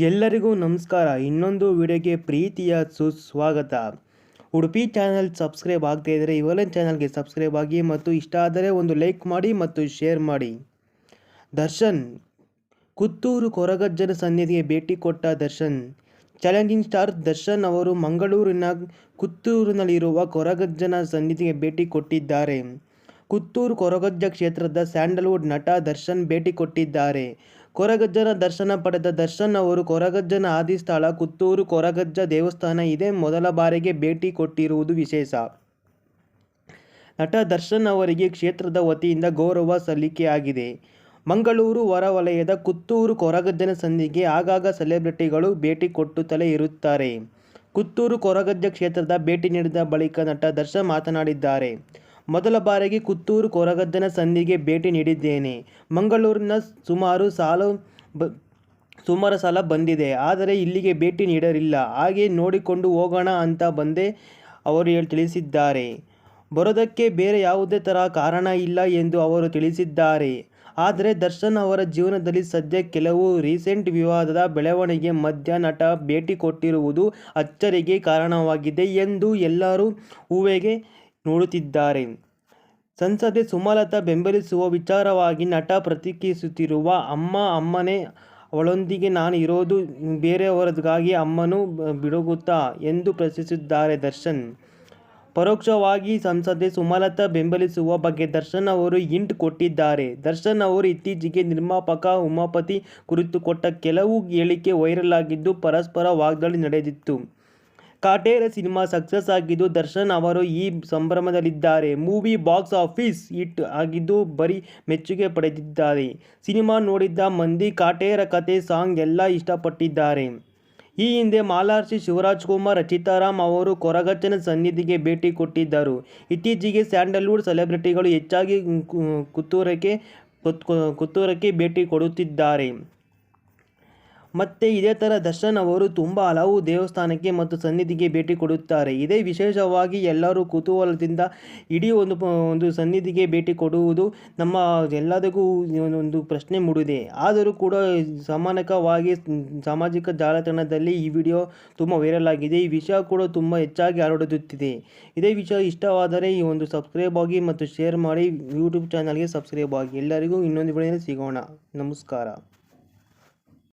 ಎಲ್ಲರಿಗೂ ನಮಸ್ಕಾರ. ಇನ್ನೊಂದು ವಿಡಿಯೋಗೆ ಪ್ರೀತಿಯ ಸುಸ್ವಾಗತ. ಉಡುಪಿ ಚಾನಲ್ ಸಬ್ಸ್ಕ್ರೈಬ್ ಆಗದೇ ಇದ್ದರೆ ಇವಲನ್ ಚಾನಲ್ಗೆ ಸಬ್ಸ್ಕ್ರೈಬ್ ಆಗಿ ಮತ್ತು ಇಷ್ಟ ಆದರೆ ಒಂದು ಲೈಕ್ ಮಾಡಿ ಮತ್ತು ಶೇರ್ ಮಾಡಿ. ದರ್ಶನ್, ಕುತ್ತೂರು ಕೊರಗಜ್ಜನ ಸನ್ನಿಧಿಗೆ ಭೇಟಿ ಕೊಟ್ಟ ದರ್ಶನ್. ಚಾಲೆಂಜಿಂಗ್ ಸ್ಟಾರ್ ದರ್ಶನ್ ಅವರು ಮಂಗಳೂರಿನ ಕುತ್ತೂರಿನಲ್ಲಿರುವ ಕೊರಗಜ್ಜನ ಸನ್ನಿಧಿಗೆ ಭೇಟಿ ಕೊಟ್ಟಿದ್ದಾರೆ. ಕುತ್ತೂರು ಕೊರಗಜ್ಜ ಕ್ಷೇತ್ರದ ಸ್ಯಾಂಡಲ್ವುಡ್ ನಟ ದರ್ಶನ್ ಭೇಟಿ ಕೊಟ್ಟಿದ್ದಾರೆ. ಕೊರಗಜ್ಜನ ದರ್ಶನ ಪಡೆದ ದರ್ಶನ್ ಅವರು ಕೊರಗಜ್ಜನ ಆದಿಸ್ಥಳ, ಕುತ್ತೂರು ಕೊರಗಜ್ಜ ದೇವಸ್ಥಾನ ಇದೇ. ಮೊದಲ ಬಾರಿಗೆ ಭೇಟಿ ಕೊಟ್ಟಿರುವುದು ವಿಶೇಷ. ನಟ ದರ್ಶನ್ ಅವರಿಗೆ ಕ್ಷೇತ್ರದ ವತಿಯಿಂದ ಗೌರವ ಸಲ್ಲಿಕೆಯಾಗಿದೆ. ಮಂಗಳೂರು ಹೊರವಲಯದ ಕುತ್ತೂರು ಕೊರಗಜ್ಜನ ಸಂಧಿಗೆ ಆಗಾಗ ಸೆಲೆಬ್ರಿಟಿಗಳು ಭೇಟಿ ಕೊಟ್ಟುತ್ತಲೇ ಇರುತ್ತಾರೆ. ಕುತ್ತೂರು ಕೊರಗಜ್ಜ ಕ್ಷೇತ್ರದ ಭೇಟಿ ನೀಡಿದ ಬಳಿಕ ನಟ ದರ್ಶನ್ ಮಾತನಾಡಿದ್ದಾರೆ. ಮೊದಲ ಬಾರಿಗೆ ಕುತ್ತೂರು ಕೊರಗದ್ದನ ಸಂಧಿಗೆ ಭೇಟಿ ನೀಡಿದ್ದೇನೆ. ಮಂಗಳೂರಿನ ಸುಮಾರು ಸಾಲು ಬ, ಸುಮಾರು ಸಲ ಬಂದಿದೆ. ಆದರೆ ಇಲ್ಲಿಗೆ ಭೇಟಿ ನೀಡಲಿಲ್ಲ. ಹಾಗೆ ನೋಡಿಕೊಂಡು ಹೋಗೋಣ ಅಂತ ಬಂದೆ, ಅವರು ಹೇಳಿ, ತಿಳಿಸಿದ್ದಾರೆ. ಬರೋದಕ್ಕೆ ಬೇರೆ ಯಾವುದೇ ಥರ ಕಾರಣ ಇಲ್ಲ ಎಂದು ಅವರು ತಿಳಿಸಿದ್ದಾರೆ. ಆದರೆ ದರ್ಶನ್ ಅವರ ಜೀವನದಲ್ಲಿ ಸದ್ಯ ಕೆಲವು ರೀಸೆಂಟ್ ವಿವಾದದ ಬೆಳವಣಿಗೆ ಮಧ್ಯ ನಟ ಭೇಟಿ ಕೊಟ್ಟಿರುವುದು ಅಚ್ಚರಿಗೆ ಕಾರಣವಾಗಿದೆ ಎಂದು ಎಲ್ಲರೂ ಊಹೆಗೆ ನೋಡುತ್ತಿದ್ದಾರೆ. ಸಂಸದೆ ಸುಮಲತಾ ಬೆಂಬಲಿಸುವ ವಿಚಾರವಾಗಿ ನಟ ಪ್ರತಿಕ್ರಿಯಿಸುತ್ತಿರುವ ಅಮ್ಮ ಅಮ್ಮನೇ, ಅವಳೊಂದಿಗೆ ನಾನು ಇರೋದು ಬೇರೆಯವರಿಗಾಗಿ ಅಮ್ಮನು ಬಿಡುಗುತ್ತಾ ಎಂದು ಪ್ರಶ್ನಿಸಿದ್ದಾರೆ ದರ್ಶನ್. ಪರೋಕ್ಷವಾಗಿ ಸಂಸದೆ ಸುಮಲತಾ ಬೆಂಬಲಿಸುವ ಬಗ್ಗೆ ದರ್ಶನ್ ಅವರು ಹಿಂಟ್ ಕೊಟ್ಟಿದ್ದಾರೆ. ದರ್ಶನ್ ಅವರು ಇತ್ತೀಚೆಗೆ ನಿರ್ಮಾಪಕ, ಉಮಾಪತಿ ಕುರಿತು ಕೊಟ್ಟ ಕೆಲವು ಹೇಳಿಕೆ ವೈರಲ್ ಆಗಿದ್ದು ಪರಸ್ಪರ ವಾಗ್ದಾಳಿ ನಡೆದಿತ್ತು. ಕಾಟೇರ ಸಿನಿಮಾ ಸಕ್ಸಸ್ ಆಗಿದ್ದು ದರ್ಶನ್ ಅವರು ಈ ಸಂಭ್ರಮದಲ್ಲಿದ್ದಾರೆ. ಮೂವಿ ಬಾಕ್ಸ್ ಆಫೀಸ್ ಹಿಟ್ ಆಗಿದ್ದು ಬರೀ ಮೆಚ್ಚುಗೆ ಪಡೆದಿದ್ದಾರೆ. ಸಿನಿಮಾ ನೋಡಿದ್ದ ಮಂದಿ ಕಾಟೇರ ಕತೆ ಸಾಂಗ್ ಎಲ್ಲ ಇಷ್ಟಪಟ್ಟಿದ್ದಾರೆ. ಈ ಹಿಂದೆ ಮಾಲಾರ್ಷಿ ಶಿವರಾಜ್ಕುಮಾರ್ ರಚಿತಾರಾಮ್ ಅವರು ಕೊರಗಚ್ಚನ ಸನ್ನಿಧಿಗೆ ಭೇಟಿ ಕೊಟ್ಟಿದ್ದರು. ಇತ್ತೀಚೆಗೆ ಸ್ಯಾಂಡಲ್ವುಡ್ ಸೆಲೆಬ್ರಿಟಿಗಳು ಹೆಚ್ಚಾಗಿ ಕುತ್ತೂರಕ್ಕೆ ಕುತ್ತೂರಕ್ಕೆ ಭೇಟಿ ಕೊಡುತ್ತಿದ್ದಾರೆ. ಮತ್ತೆ ಇದೇ ಥರ ದರ್ಶನ್ ಅವರು ತುಂಬ ಹಲವು ದೇವಸ್ಥಾನಕ್ಕೆ ಮತ್ತು ಸನ್ನಿಧಿಗೆ ಭೇಟಿ ಕೊಡುತ್ತಾರೆ. ಇದೇ ವಿಶೇಷವಾಗಿ ಎಲ್ಲರೂ ಕುತೂಹಲದಿಂದ ಇಡೀ ಒಂದು ಒಂದು ಸನ್ನಿಧಿಗೆ ಭೇಟಿ ಕೊಡುವುದು ನಮ್ಮ ಎಲ್ಲದಕ್ಕೂ ಒಂದು ಪ್ರಶ್ನೆ ಮೂಡಿದೆ. ಆದರೂ ಕೂಡ ಸಮಾನಕವಾಗಿ ಸಾಮಾಜಿಕ ಜಾಲತಾಣದಲ್ಲಿ ಈ ವಿಡಿಯೋ ತುಂಬ ವೈರಲ್ ಆಗಿದೆ. ಈ ವಿಷಯ ಕೂಡ ತುಂಬ ಹೆಚ್ಚಾಗಿ ಹರಡುತ್ತಿದೆ. ಇದೇ ವಿಷಯ ಇಷ್ಟವಾದರೆ ಈ ಒಂದು ಸಬ್ಸ್ಕ್ರೈಬ್ ಆಗಿ ಮತ್ತು ಶೇರ್ ಮಾಡಿ ಯೂಟ್ಯೂಬ್ ಚಾನಲ್ಗೆ ಸಬ್ಸ್ಕ್ರೈಬ್ ಆಗಿ. ಎಲ್ಲರಿಗೂ ಇನ್ನೊಂದು ವಿಡಿಯೋದಲ್ಲಿ ಸಿಗೋಣ. ನಮಸ್ಕಾರ.